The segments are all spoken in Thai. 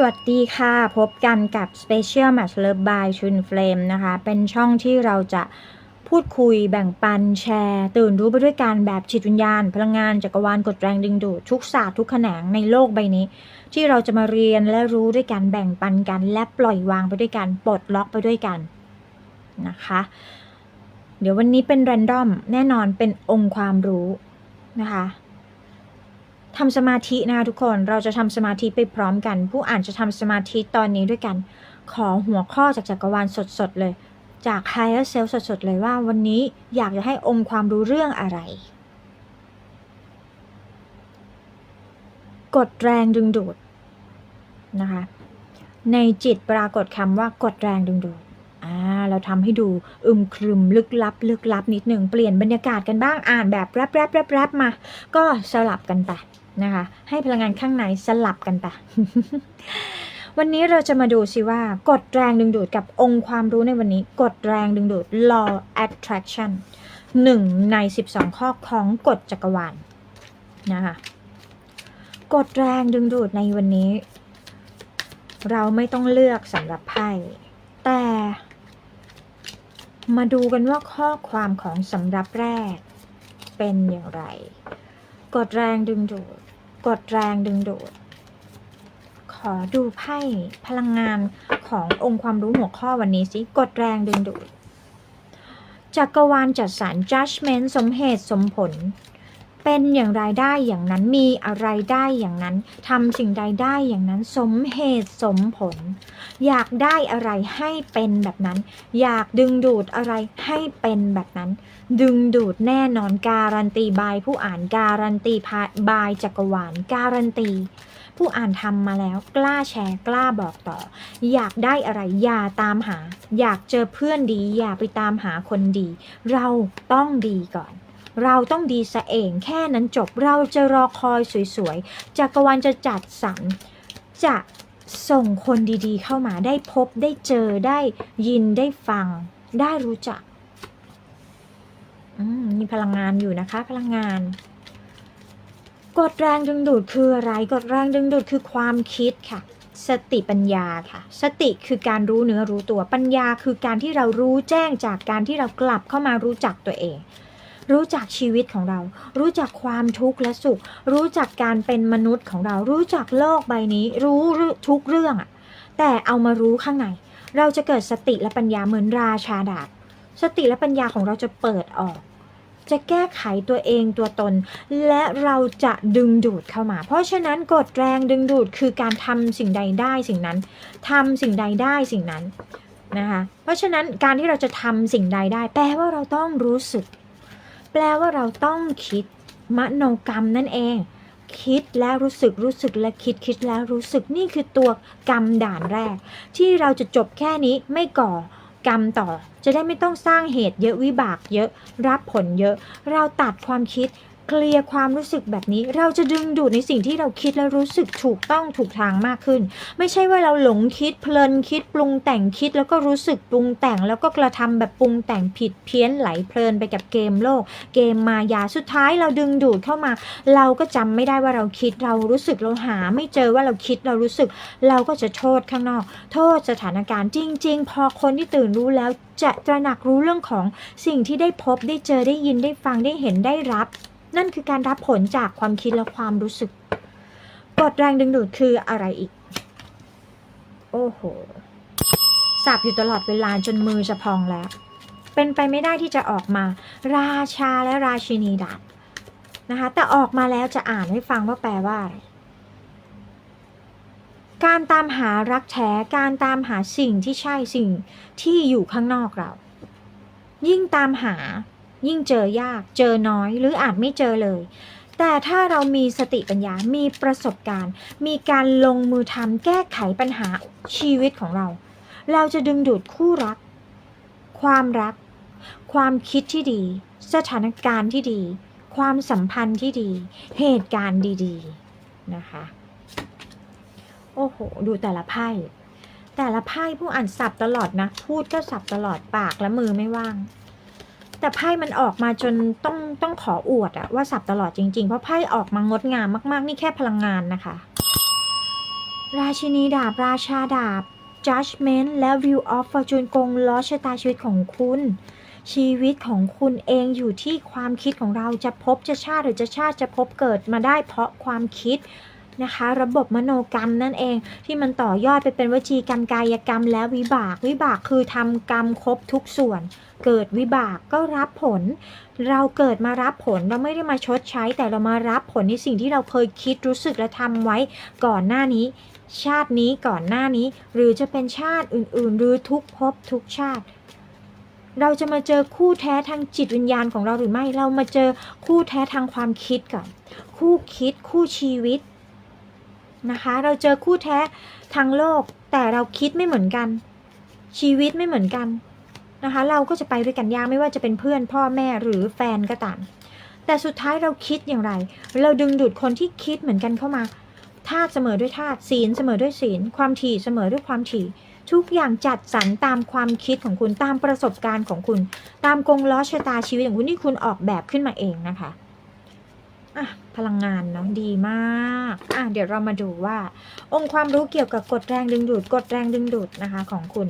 สวัสดีค่ะ พบกันกับ Special Match Love by Twin Flame นะคะ เป็นช่องที่เราจะพูดคุยแบ่งปันแชร์ ตื่นรู้ไปด้วยกันแบบจิตวิญญาณ พลังงานจักรวาลกดแรงดึงดูดทุกศาสตร์ทุกแขนงในโลกใบนี้ ที่เราจะมาเรียนและรู้ด้วยกันแบ่งปันกัน และปล่อยวางไปด้วยกันปลดล็อกไปด้วยกันนะคะ เดี๋ยววันนี้เป็นแรนดอมแน่นอนเป็นองค์ความรู้นะคะ ทำสมาธินะคะทุกคนเราจะทำสมาธิไปพร้อมกัน ผู้อ่านจะทำสมาธิตอนนี้ด้วยกัน ขอหัวข้อจากจักรวาลสดๆเลย จาก Higher Self สดๆเลยว่าวันนี้อยากจะให้องค์ความรู้เรื่องอะไร กดแรงดึงดูดนะคะในจิตปรากฏคำว่ากดแรงดึงดูดอ่าเราทำให้ดูอึมครึมลึกลับ ลึกลับนิดหนึ่งเปลี่ยนบรรยากาศกันบ้างอ่านแบบแรปแรปแรปแรปมา ก็สลับกันไป นะคะ ให้พลังงานข้างในสลับกันไป วันนี้เราจะมาดูสิว่ากฎแรงดึงดูดกับองค์ความรู้ในวันนี้กฎแรงดึงดูด law attraction หนึ่งใน 12 ข้อของกฎจักรวาลนะคะกฎแรงดึงดูดในวันนี้ เราไม่ต้องเลือกสำหรับไพ่แต่มาดูกันว่าข้อความของสำรับแรกเป็นอย่างไร กดแรงดึงดูด กดแรงดึงดูด ขอดูไพ่พลังงานขององค์ความรู้หัวข้อวันนี้สิกดแรงดึงดูดจักรวาลจัดสรร judgment สมเหตุสมผล เป็นอย่างไรได้อย่างนั้นมีอะไรได้อย่างนั้นทำสิ่งใดได้อย่างนั้นสมเหตุสมผล อยากได้อะไรให้เป็นแบบนั้น อยากดึงดูดอะไรให้เป็นแบบนั้น ดึงดูดแน่นอนการันตีบายผู้อ่านการันตีพาบายจักรวาลการันตีผู้อ่านทำมาแล้วกล้าแชร์กล้าบอกต่อ อยากได้อะไรอย่าตามหา อยากเจอเพื่อนดี อย่าไปตามหาคนดี เราต้องดีก่อน เราต้องดีซะเองแค่นั้นจบเราจะรอคอยสวยๆจักรวาลจะจัดสรรจะส่งคนดีๆ เข้ามาได้พบได้เจอได้ยินได้ฟัง ได้รู้จักมมีพลังงานอยู่นะคะ พลังงาน กดแรงดึงดูดคืออะไร กดแรงดึงดูดคือความคิดค่ะ สติปัญญาค่ะ สติคือการรู้เนื้อรู้ตัวปัญญาคือการที่เรารู้แจ้งจากการที่เรากลับเข้ามารู้จักตัวเอง รู้จักชีวิตของเรา รู้จักความทุกข์และสุข รู้จักการเป็นมนุษย์ของเรา รู้จักโลกใบนี้ รู้ทุกเรื่องอะแต่เอามารู้ข้างใน เราจะเกิดสติและปัญญาเหมือนราชาดาบ สติและปัญญาของเราจะเปิดออก จะแก้ไขตัวเองตัวตน และเราจะดึงดูดเข้ามา เพราะฉะนั้นกฎแรงดึงดูดคือการทำสิ่งใดได้สิ่งนั้นทำสิ่งใดได้สิ่งนั้นนะคะ เพราะฉะนั้นการที่เราจะทำสิ่งใดได้ แปลว่าเราต้องรู้สึก แปลว่าเราต้องคิดมโนกรรมนั่นเอง คิดแล้วรู้สึกรู้สึกและคิดคิดแล้วรู้สึกนี่คือตัวกรรมด่านแรก ที่เราจะจบแค่นี้ไม่ก่อกรรมต่อ จะได้ไม่ต้องสร้างเหตุเยอะวิบากเยอะรับผลเยอะ เราตัดความคิด เคลียร์ความรู้สึกแบบนี้ เราจะดึงดูดในสิ่งที่เราคิดและรู้สึกถูกต้องถูกทางมากขึ้น ไม่ใช่ว่าเราหลงคิดเพลินคิดปรุงแต่งคิดแล้วก็รู้สึกปรุงแต่งแล้วก็กระทำแบบปรุงแต่งผิดเพี้ยนไหลเพลินไปกับเกมโลก เกมมายาสุดท้ายเราดึงดูดเข้ามา เราก็จำไม่ได้ว่าเราคิดเรารู้สึกเราหา ไม่เจอว่าเราคิดเรารู้สึก เราก็จะโทษข้างนอก โทษสถานการณ์จริง ๆ พอคนที่ตื่นรู้แล้วจะตระหนักรู้เรื่องของสิ่งที่ได้พบได้เจอได้ยินได้ฟังได้เห็นได้รับ นั่นคือการรับผลจากความคิดและความรู้สึกกดแรงดึงดูดคืออะไรอีก โอ้โหสับอยู่ตลอดเวลาจนมือจะพองแล้ว เป็นไปไม่ได้ที่จะออกมา ราชาและราชินีดาบนะคะ แต่ออกมาแล้วจะอ่านให้ฟังว่าแปลว่าอะไรการตามหารักแท้การตามหาสิ่งที่ใช่สิ่งที่อยู่ข้างนอกเรา ยิ่งตามหา ยิ่งเจอยาก เจอน้อยหรืออาจไม่เจอเลย แต่ถ้าเรามีสติปัญญา มีประสบการณ์ มีการลงมือทำแก้ไขปัญหาชีวิตของเรา เราจะดึงดูดคู่รัก ความรัก ความคิดที่ดี สถานการณ์ที่ดี ความสัมพันธ์ที่ดี เหตุการณ์ดี ๆ นะคะ โอ้โห ดูแต่ละไพ่แต่ละไพ่ผู้อ่านสับตลอดนะ พูดก็สับตลอดปากและมือไม่ว่าง แต่ไพ่มันออกมาจนต้องต้องขออวดอะว่าสับตลอดจริงๆ เพราะไพ่ออกมางดงามมาก ๆ นี่แค่พลังงานนะคะ ราชินีดาบ ราชาดาบ judgment และ view of fortune กงล้อชะตาชีวิตของคุณ ชีวิตของคุณเองอยู่ที่ความคิดของเราจะพบจะชาติหรือจะชาติจะพบเกิดมาได้เพราะความคิด นะคะ ระบบมโนกรรมนั่นเองที่มันต่อยอดไปเป็นวจีกรรมกายกรรม และวิบาก วิบากคือทำกรรมครบทุกส่วน เกิดวิบากก็รับผล เราเกิดมารับผลเราไม่ได้มาชดใช้ แต่เรามารับผลในสิ่งที่เราเคยคิดรู้สึกและทำไว้ก่อนหน้านี้ ชาตินี้ก่อนหน้านี้ หรือจะเป็นชาติอื่น ๆ หรือทุกภพทุกชาติเราจะมาเจอคู่แท้ทางจิตวิญญาณของเราหรือไม่ เรามาเจอคู่แท้ทางความคิดก่อน คู่คิดคู่ชีวิต นะคะ เราเจอคู่แท้ทางโลก แต่เราคิดไม่เหมือนกัน ชีวิตไม่เหมือนกันนะคะ เราก็จะไปด้วยกันยากไม่ว่าจะเป็นเพื่อนพ่อแม่หรือแฟนก็ตามแต่สุดท้ายเราคิดอย่างไร เราดึงดูดคนที่คิดเหมือนกันเข้ามาธาตุเสมอด้วยธาตุศีลเสมอด้วยศีล ความถี่เสมอด้วยความถี่ ทุกอย่างจัดสรรตามความคิดของคุณตามประสบการณ์ของคุณ ตามกงล้อชะตาชีวิตของคุณที่คุณออกแบบขึ้นมาเองนะคะอะ พลังงานเนาะดีมากอะเดี๋ยวเรามาดูว่า องค์ความรู้เกี่ยวกับกฎแรงดึงดูดกฎแรงดึงดูดนะคะ ของคุณ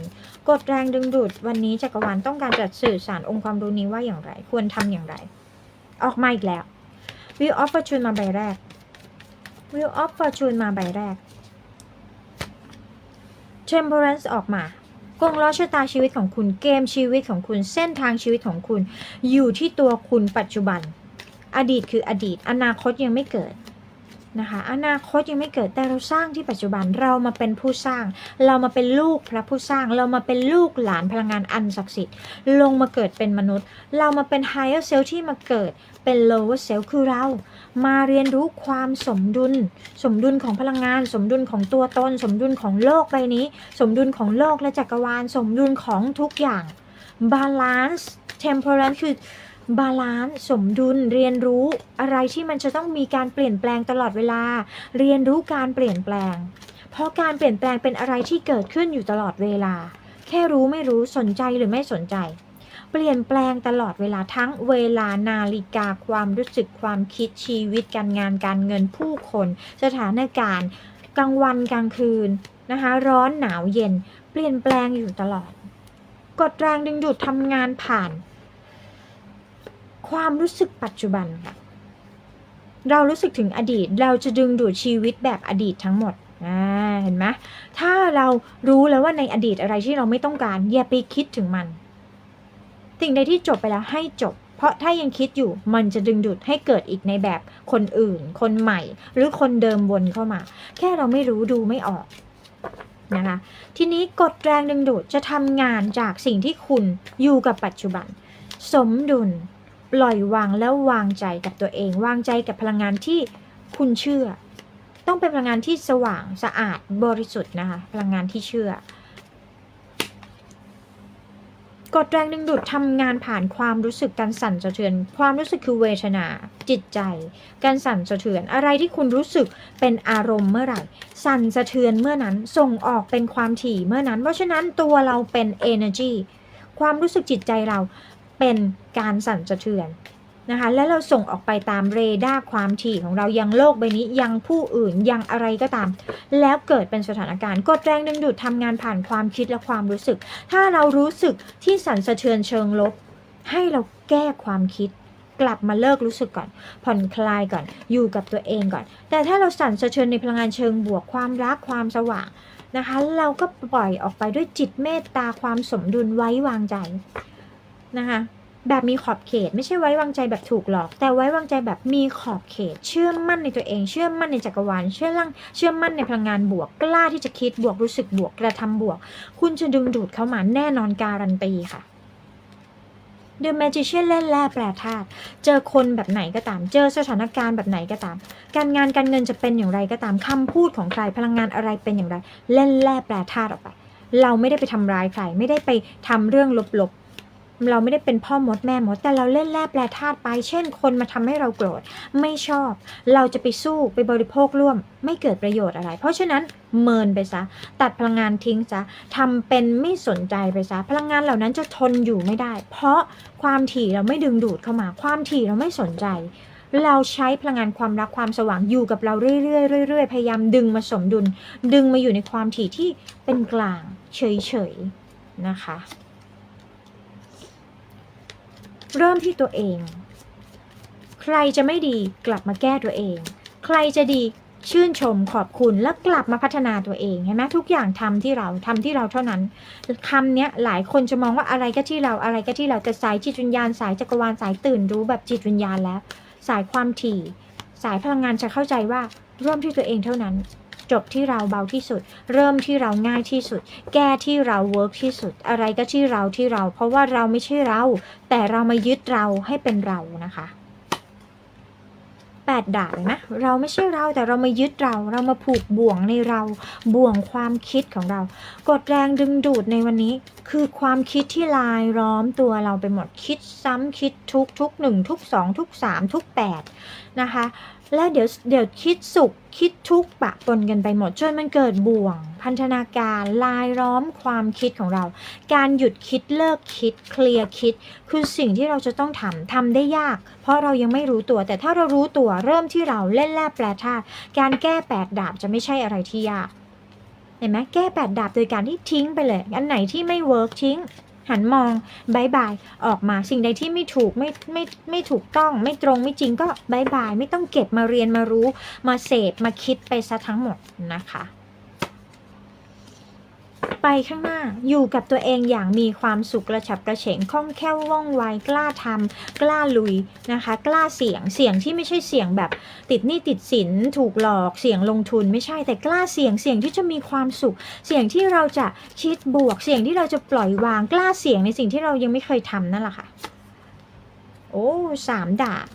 กฎแรงดึงดูด วันนี้จักรวาลต้องการจะสื่อสารองค์ความรู้นี้ว่าอย่างไร ควรทำอย่างไร ออกมาอีกแล้ว Wheel of Fortune มาใบแรก Wheel of Fortune มาใบแรก Temperance ออกมากงล้อชะตาชีวิตของคุณเกมชีวิตของคุณเส้นทางชีวิตของคุณ อยู่ที่ตัวคุณปัจจุบัน อดีตคืออดีต อนาคตยังไม่เกิดนะคะอนาคตยังไม่เกิดแต่เราสร้างที่ปัจจุบันเรามาเป็นผู้สร้าง เรามาเป็นลูกพระผู้สร้าง เรามาเป็นลูกหลานพลังงานอันศักดิ์สิทธิ์ลงมาเกิดเป็นมนุษย์ เรามาเป็น higher self ที่มาเกิดเป็น lower self คือเรา มาเรียนรู้ความสมดุล สมดุลของพลังงาน สมดุลของตัวตน สมดุลของโลกใบนี้ สมดุลของโลกและจักรวาล สมดุลของทุกอย่าง balance temperance คือ บาลานซ์สมดุลเรียนรู้อะไรที่มันจะต้องมีการเปลี่ยนแปลงตลอดเวลา เรียนรู้การเปลี่ยนแปลง เพราะการเปลี่ยนแปลงเป็นอะไรที่เกิดขึ้นอยู่ตลอดเวลา แค่รู้ไม่รู้สนใจหรือไม่สนใจ เปลี่ยนแปลงตลอดเวลาทั้งเวลานาฬิกาความรู้สึกความคิดชีวิตการงานการเงินผู้คน สถานการณ์กลางวันกลางคืนนะคะร้อนหนาวเย็น เปลี่ยนแปลงอยู่ตลอดกดแรงดึงดูดทำงานผ่าน ความรู้สึกปัจจุบันค่ะเรารู้สึกถึงอดีตเราจะดึงดูดชีวิตแบบอดีตทั้งหมดเห็นไหมถ้าเรารู้แล้วว่าในอดีตอะไรที่เราไม่ต้องการ อย่าไปคิดถึงมัน สิ่งใดที่จบไปแล้วให้จบ เพราะถ้ายังคิดอยู่มันจะดึงดูดให้เกิดอีกในแบบคนอื่น คนใหม่ หรือคนเดิมวนเข้ามา แค่เราไม่รู้ดูไม่ออกนะคะทีนี้กฎแรงดึงดูดจะทำงานจากสิ่งที่คุณอยู่กับปัจจุบัน สมดุล ปล่อยวางแล้ววางใจกับตัวเอง วางใจกับพลังงานที่คุณเชื่อ ต้องเป็นพลังงานที่สว่างสะอาดบริสุทธิ์นะคะ พลังงานที่เชื่อกดแรงดึงดูดทำงานผ่านความรู้สึกการสั่นสะเทือน ความรู้สึกคือเวทนา จิตใจ การสั่นสะเทือน อะไรที่คุณรู้สึกเป็นอารมณ์เมื่อไหร่ สั่นสะเทือนเมื่อนั้นส่งออกเป็นความถี่เมื่อนั้น เพราะฉะนั้นตัวเราเป็น energy ความรู้สึกจิตใจเรา เป็นการสั่นสะเทือนนะคะและเราส่งออกไปตามเรดาร์ความถี่ของเรายังโลกใบนี้ยังผู้อื่นยังอะไรก็ตาม แล้วเกิดเป็นสถานการณ์กดแรงดึงดูดทำงานผ่านความคิดและความรู้สึก ถ้าเรารู้สึกที่สั่นสะเทือนเชิงลบ ให้เราแก้ความคิด กลับมาเลิกรู้สึกก่อน ผ่อนคลายก่อน อยู่กับตัวเองก่อน แต่ถ้าเราสั่นสะเทือนในพลังงานเชิงบวกความรักความสว่างนะคะ เราก็ปล่อยออกไปด้วยจิตเมตตาความสมดุลไว้วางใจ นะคะแบบมีขอบเขตไม่ใช่ไว้วางใจแบบถูกหลอก แต่ไว้วางใจแบบมีขอบเขต เชื่อมั่นในตัวเอง เชื่อมั่นในจักรวาลเชื่อลั่งเชื่อมั่นในพลังงานบวก กล้าที่จะคิดบวกรู้สึกบวกกระทำบวก คุณจะดึงดูดเข้ามาแน่นอนการันตีค่ะ The Magician เล่นแร่แปรธาตุ เจอคนแบบไหนก็ตาม เจอสถานการณ์แบบไหนก็ตาม การงานการเงินจะเป็นอย่างไรก็ตามคำพูดของใครพลังงานอะไรเป็นอย่างไร เล่นแร่แปรธาตุออกไป เราไม่ได้ไปทำร้ายใคร ไม่ได้ไปทำเรื่องลบๆ เราไม่ได้เป็นพ่อมดแม่มด แต่เราเล่นแร่แปรธาตุไป เช่น คนมาทำให้เราโกรธ ไม่ชอบ เราจะไปสู้ไปบริโภคร่วม ไม่เกิดประโยชน์อะไร เพราะฉะนั้นเมินไปซะ ตัดพลังงานทิ้งซะทำเป็นไม่สนใจไปซะ พลังงานเหล่านั้นจะทนอยู่ไม่ได้ เพราะความถี่เราไม่ดึงดูดเข้ามา ความถี่เราไม่สนใจเราใช้พลังงานความรักความสว่างอยู่กับเราเรื่อยๆเรื่อยๆพยายามดึงมาสมดุล ดึงมาอยู่ในความถี่ที่เป็นกลางเฉยๆนะคะ เริ่มที่ตัวเอง ใครจะไม่ดีกลับมาแก้ตัวเอง ใครจะดีชื่นชมขอบคุณแล้วกลับมาพัฒนาตัวเองเห็นไหมทุกอย่างทำที่เราทำที่เราเท่านั้นคำเนี้ยหลายคนจะมองว่าอะไรก็ที่เราอะไรก็ที่เราแต่สายจิตวิญญาณสายจักรวาลสายตื่นรู้แบบจิตวิญญาณแล้ว สายความถี่ สายพลังงานจะเข้าใจว่าเริ่มที่ตัวเองเท่านั้น จบที่เราเบาที่สุด เริ่มที่เราง่ายที่สุด แก้ที่เราเวิร์กที่สุด อะไรก็ที่เราที่เรา เพราะว่าเราไม่ใช่เรา แต่เรามายึดเราให้เป็นเรานะคะแปดดาบเลยนะเราไม่ใช่เราแต่เรามายึดเรา เรามาผูกบ่วงในเราบ่วงความคิดของเรา กดแรงดึงดูดในวันนี้ คือความคิดที่ลายล้อมตัวเราไปหมดคิดซ้ำคิดทุกทุกหนึ่งทุกสองทุกสามทุกแปดนะคะ และเดี๋ยวเดี๋ยวคิดสุขคิดทุกข์ปะปนกันไปหมดจนมันเกิดบ่วง พันธนาการลายล้อมความคิดของเรา การหยุดคิดเลิกคิด เคลียร์คิด คือสิ่งที่เราจะต้องทำทำได้ยาก เพราะเรายังไม่รู้ตัว แต่ถ้าเรารู้ตัวเริ่มที่เราเล่นแร่แปลธาตุการแก้แปดดาบจะไม่ใช่อะไรที่ยากเห็นไหมแก้แปดดาบโดยการที่ทิ้งไปเลย อันไหนที่ไม่เวิร์กทิ้ง หันมองบายบายออกมาสิ่งใดที่ไม่ถูกไม่ไม่ไม่ถูกต้อง ไม่ตรงไม่จริงก็บายบาย ไม่ต้องเก็บมาเรียนมารู้ มาเสพมาคิดไปซะทั้งหมดนะคะ ไปข้างหน้าอยู่กับตัวเองอย่างมีความสุขกระฉับกระเฉงคล่องแคล่วว่องไวกล้าทำกล้าลุยนะคะ กล้าเสี่ยงเสี่ยงที่ไม่ใช่เสี่ยงแบบติดหนี้ติดสินถูกหลอกเสี่ยงลงทุนไม่ใช่แต่กล้าเสี่ยงเสี่ยงที่จะมีความสุข เสี่ยงที่เราจะคิดบวก เสี่ยงที่เราจะปล่อยวางกล้าเสี่ยงในสิ่งที่เรายังไม่เคยทำนั่นแหละค่ะ โอ้สามดาบ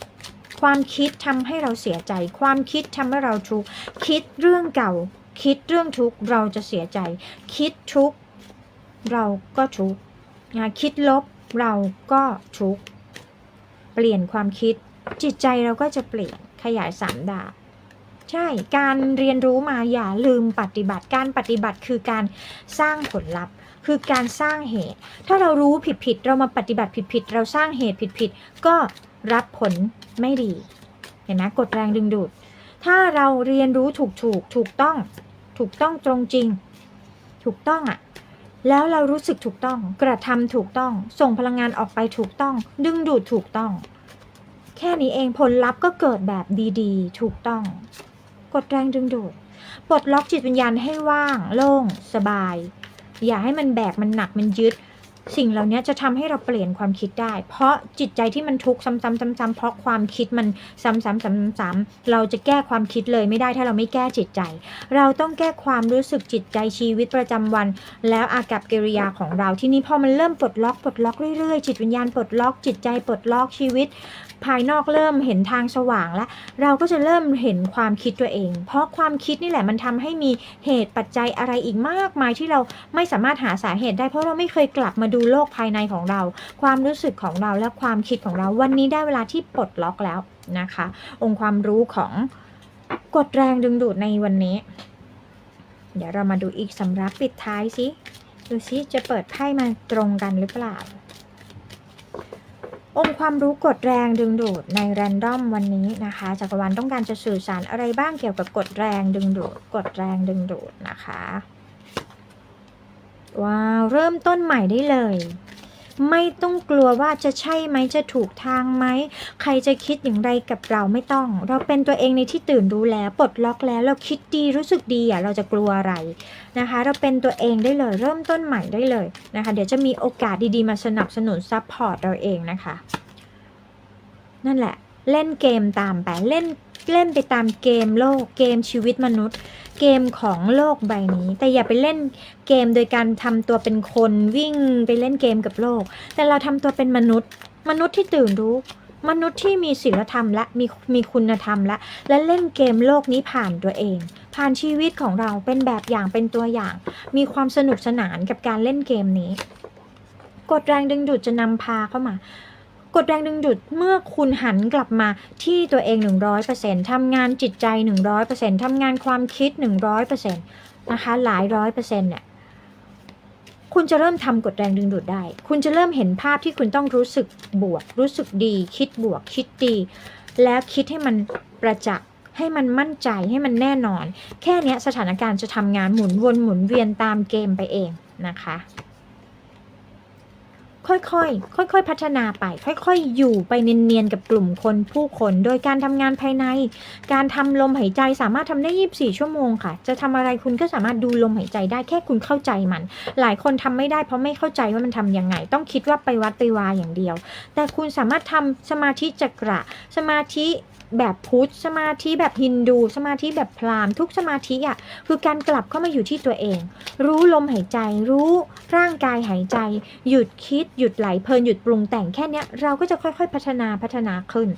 ความคิดทำให้เราเสียใจ ความคิดทำให้เราทุกข์คิดเรื่องเก่า คิดเรื่องทุกข์เราจะเสียใจ คิดทุกข์เราก็ทุกข์นะคิดลบเราก็ทุกข์เปลี่ยนความคิด จิตใจเราก็จะเปลี่ยนขยายสามดาบใช่ การเรียนรู้มาอย่าลืมปฏิบัติ การปฏิบัติคือการสร้างผลลัพธ์ คือการสร้างเหตุ ถ้าเรารู้ผิดผิดๆเรามาปฏิบัติผิดผิดๆเราสร้างเหตุผิดผิดๆ ก็รับผลไม่ดี เห็นไหมกดแรงดึงดูด ถ้าเราเรียนรู้ถูกถูกถูกต้อง ถูกต้องตรงจริง ถูกต้องอะ่ะ แล้วเรารู้สึกถูกต้อง กระทำถูกต้อง ส่งพลังงานออกไปถูกต้อง ดึงดูดถูกต้อง แค่นี้เองผลลัพธ์ก็เกิดแบบดีๆ ถูกต้อง กดแรงดึงดูดปลดล็อกจิตวิญญาณให้ว่าง โล่ง สบาย อย่าให้มันแบกมันหนักมันยึด สิ่งเหล่านี้จะทำให้เราเปลี่ยนความคิดได้ เพราะจิตใจที่มันทุกข์ซ้ำๆๆ เพราะความคิดมันซ้ำๆๆๆเราจะแก้ความคิดเลยไม่ได้ถ้าเราไม่แก้จิตใจ เราต้องแก้ความรู้สึกจิตใจชีวิตประจำวัน แล้วอากับกิริยาของเราที่นี้พอมันเริ่มปลดล็อกปลดล็อกเรื่อยๆ จิตวิญญาณปลดล็อกจิตใจปลดล็อกชีวิต ภายนอกเริ่มเห็นทางสว่างแล้วเราก็จะเริ่มเห็นความคิดตัวเอง เพราะความคิดนี่แหละมันทำให้มีเหตุปัจจัยอะไรอีกมากมายที่เราไม่สามารถหาสาเหตุได้เพราะเราไม่เคยกลับมาดูโลกภายในของเรา ความรู้สึกของเราและความคิดของเราวันนี้ได้เวลาที่ปลดล็อกแล้วนะคะ องค์ความรู้ของกดแรงดึงดูดในวันนี้ เดี๋ยวเรามาดูอีกสำรับปิดท้ายสิดูสิจะเปิดไพ่มาตรงกันหรือเปล่า องค์ความรู้กดแรงดึงดูดในแรนดอมวันนี้นะคะจักรวาลต้องการจะสื่อสารอะไรบ้างเกี่ยวกับกดแรงดึงดูดกดแรงดึงดูดนะคะ ว้าวเริ่มต้นใหม่ได้เลย ไม่ต้องกลัวว่าจะใช่ไหมจะถูกทางไหม ใครจะคิดอย่างไรกับเราไม่ต้อง เราเป็นตัวเองในที่ตื่นรู้แล้วปลดล็อกแล้วเราคิดดีรู้สึกดีอะเราจะกลัวอะไรนะคะ เราเป็นตัวเองได้เลย เริ่มต้นใหม่ได้เลยนะคะ เดี๋ยวจะมีโอกาสดีๆมาสนับสนุนซัพพอร์ตเราเองนะคะ นั่นแหละ เล่นเกมตามไปเล่น เล่นไปตามเกมโลกเกมชีวิตมนุษย์ เกมของโลกใบนี้ แต่อย่าไปเล่นเกมโดยการทำตัวเป็นคนวิ่งไปเล่นเกมกับโลก แต่เราทำตัวเป็นมนุษย์ มนุษย์ที่ตื่นรู้มนุษย์ที่มีศีลธรรมและมีมีคุณธรรมและและเล่นเกมโลกนี้ผ่านตัวเอง ผ่านชีวิตของเราเป็นแบบอย่างเป็นตัวอย่าง มีความสนุกสนานกับการเล่นเกมนี้กดแรงดึงดูดจะนำพาเข้ามา กดแรงดึงดูดเมื่อคุณหันกลับมาที่ตัวเอง 100%ทำงานจิตใจ 100%ทำงานความคิด 100%นะคะหลายร้อยเปอร์เซ็นต์เนี่ยคุณจะเริ่มทำกดแรงดึงดูดได้ คุณจะเริ่มเห็นภาพที่คุณต้องรู้สึกบวก รู้สึกดี คิดบวก คิดดี แล้วคิดให้มันประจักษ์ให้มันมั่นใจให้มันแน่นอน แค่นี้สถานการณ์จะทำงานหมุนวนหมุนเวียนตามเกมไปเองนะคะ ค่อยๆ ค่อยๆ พัฒนาไป ค่อยๆ อยู่ไปเนียนๆ กับกลุ่มคนผู้คนโดยการทำงานภายใน การทำลมหายใจสามารถทำได้ 24 ชั่วโมงค่ะ จะทำอะไรคุณก็สามารถดูลมหายใจได้แค่คุณเข้าใจมัน หลายคนทำไม่ได้เพราะไม่เข้าใจว่ามันทำยังไง ต้องคิดว่าไปวัดไปวาอย่างเดียว แต่คุณสามารถทำสมาธิจักระ สมาธิ แบบพุทธสมาธิแบบฮินดู สมาธิแบบพราหมณ์ทุกสมาธิอะคือการกลับเข้ามาอยู่ที่ตัวเอง รู้ลมหายใจ รู้ร่างกายหายใจ หยุดคิดหยุดไหลเพลินหยุดปรุงแต่งแค่นี้เราก็จะค่อยๆ พัฒนาพัฒนาขึ้น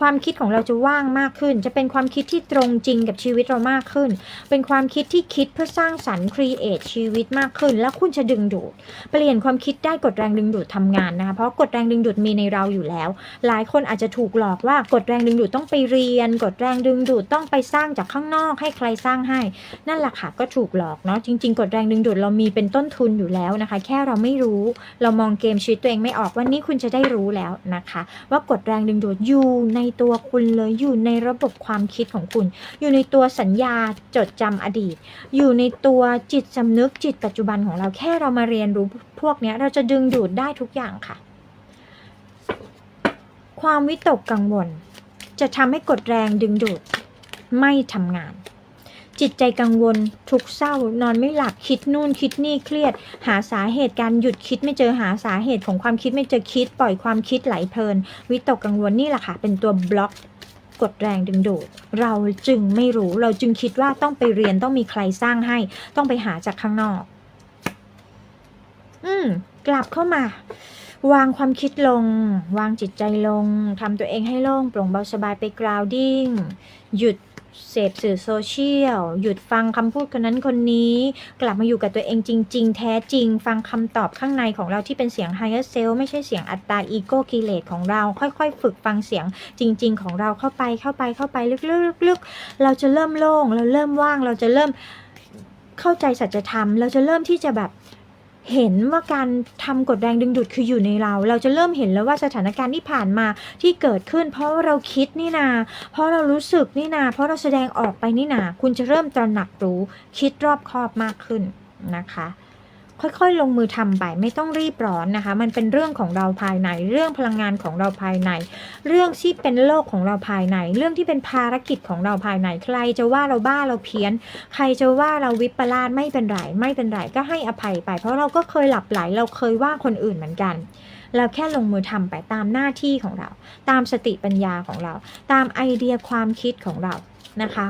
ความคิดของเราจะว่างมากขึ้น จะเป็นความคิดที่ตรงจริงกับชีวิตเรามากขึ้น เป็นความคิดที่คิดเพื่อสร้างสรรค์ครีเอทชีวิตมากขึ้น แล้วคุณจะดึงดูด เปลี่ยนความคิดได้กดแรงดึงดูดทำงานนะคะเพราะกดแรงดึงดูดมีในเราอยู่แล้ว หลายคนอาจจะถูกหลอกว่ากดแรงดึงดูดต้องไปเรียน กดแรงดึงดูดต้องไปสร้างจากข้างนอกให้ใครสร้างให้ นั่นแหละค่ะก็ถูกหลอกเนาะจริง ๆ กดแรงดึงดูดเรามีเป็นต้นทุนอยู่แล้วนะคะ แค่เราไม่รู้ เรามองเกมชีวิตตัวเองไม่ออกวันนี้คุณจะได้รู้แล้วนะคะ ว่ากดแรงดึงดูดอยู่ในตัวคุณเลยอยู่ในระบบความคิดของคุณ อยู่ในตัวสัญญาจดจำอดีต อยู่ในตัวจิตสำนึกจิตปัจจุบันของเราแค่เรามาเรียนรู้พวกนี้เราจะดึงดูดได้ทุกอย่างค่ะ ความวิตกกังวล จะทำให้กดแรงดึงดูดไม่ทำงาน จิตใจกังวล ทุกเศร้า นอนไม่หลับ คิดนู่นคิดนี่เครียด หาสาเหตุการหยุดคิดไม่เจอหาสาเหตุของความคิดไม่เจอคิด ปล่อยความคิดไหลเพลิน วิตกกังวลนี่แหละค่ะ เป็นตัวบล็อกกดแรงดึงดูดเราจึงไม่รู้เราจึงคิดว่าต้องไปเรียนต้องมีใครสร้างให้ ต้องไปหาจากข้างนอก อืม กลับเข้ามา วางความคิดลง วางจิตใจลงทำตัวเองให้โล่งโปร่งเบาสบายไปกราวดิ้งหยุด เสพสื่อโซเชียล หยุดฟังคำพูดคนนั้นคนนี้ กลับมาอยู่กับตัวเองจริง ๆ แท้จริง ฟังคำตอบข้างในของเราที่เป็นเสียง higher self ไม่ใช่เสียงอัตตาอีโก้กิเลสของเรา ค่อย ๆ ฝึกฟังเสียงจริง ๆ ของเราเข้าไปเข้าไปเข้าไปลึกๆๆๆเราจะเริ่มโล่ง เราเริ่มว่างเราจะเริ่มเข้าใจสัจธรรม เราจะเริ่มที่จะแบบ เห็นว่าการทำกดแรงดึงดูดคืออยู่ในเรา เราจะเริ่มเห็นแล้วว่าสถานการณ์ที่ผ่านมาที่เกิดขึ้น เพราะาเราคิดนี่นา เพราะเรารู้สึกนี่นา เพราะเราแสดงออกไปนี่นา คุณจะเริ่มตระหนักรู้คิดรอบคอบมากขึ้นนะคะ ค่อยๆ ลงมือทำไปไม่ต้องรีบร้อนนะคะ มันเป็นเรื่องของเราภายใน เรื่องพลังงานของเราภายใน เรื่องที่เป็นโลกของเราภายใน เรื่องที่เป็นภารกิจของเราภายใน ใครจะว่าเราบ้าเราเพี้ยน ใครจะว่าเราวิปลาสไม่เป็นไรไม่เป็นไรก็ให้อภัยไป เพราะเราก็เคยหลับไหล เราเคยว่าคนอื่นเหมือนกัน เราแค่ลงมือทำไปตามหน้าที่ของเรา ตามสติปัญญาของเรา ตามไอเดียความคิดของเรา นะคะ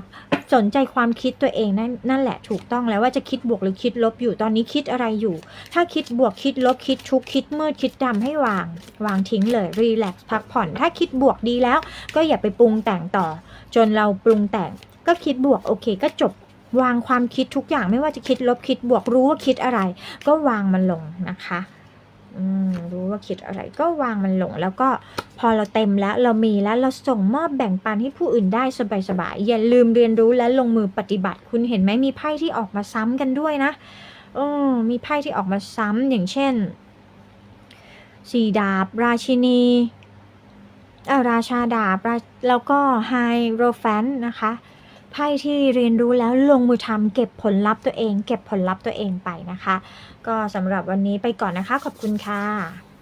สนใจความคิดตัวเองนั่นนั่นแหละถูกต้องแล้วว่าจะคิดบวกหรือคิดลบอยู่ตอนนี้คิดอะไรอยู่ ถ้าคิดบวกคิดลบคิดทุกคิดมืดคิดดำให้วาง วางทิ้งเลยรีแลกซ์พักผ่อน ถ้าคิดบวกดีแล้ว ก็อย่าไปปรุงแต่งต่อ จนเราปรุงแต่งก็คิดบวกโอเค ก็จบวางความคิดทุกอย่างไม่ว่าจะคิดลบคิดบวกรู้ว่าคิดอะไร ก็วางมันลงนะคะ รู้ว่าคิดอะไรก็วางมันลง แล้วก็พอเราเต็มแล้วเรามีแล้วเราส่งมอบแบ่งปันให้ผู้อื่นได้สบายๆอย่าลืมเรียนรู้และลงมือปฏิบัติ คุณเห็นไหมมีไพ่ที่ออกมาซ้ำกันด้วยนะออมีไพ่ที่ออกมาซ้ำอย่างเช่นสีดาบ ราชินีอาราชาดาบแล้วก็ไฮโรแฟนนะคะ ไพ่ที่เรียนรู้แล้วลงมือทำเก็บผลลัพธ์ตัวเอง เก็บผลลัพธ์ตัวเองไปนะคะ ก็สำหรับวันนี้ไปก่อนนะคะ ขอบคุณค่ะ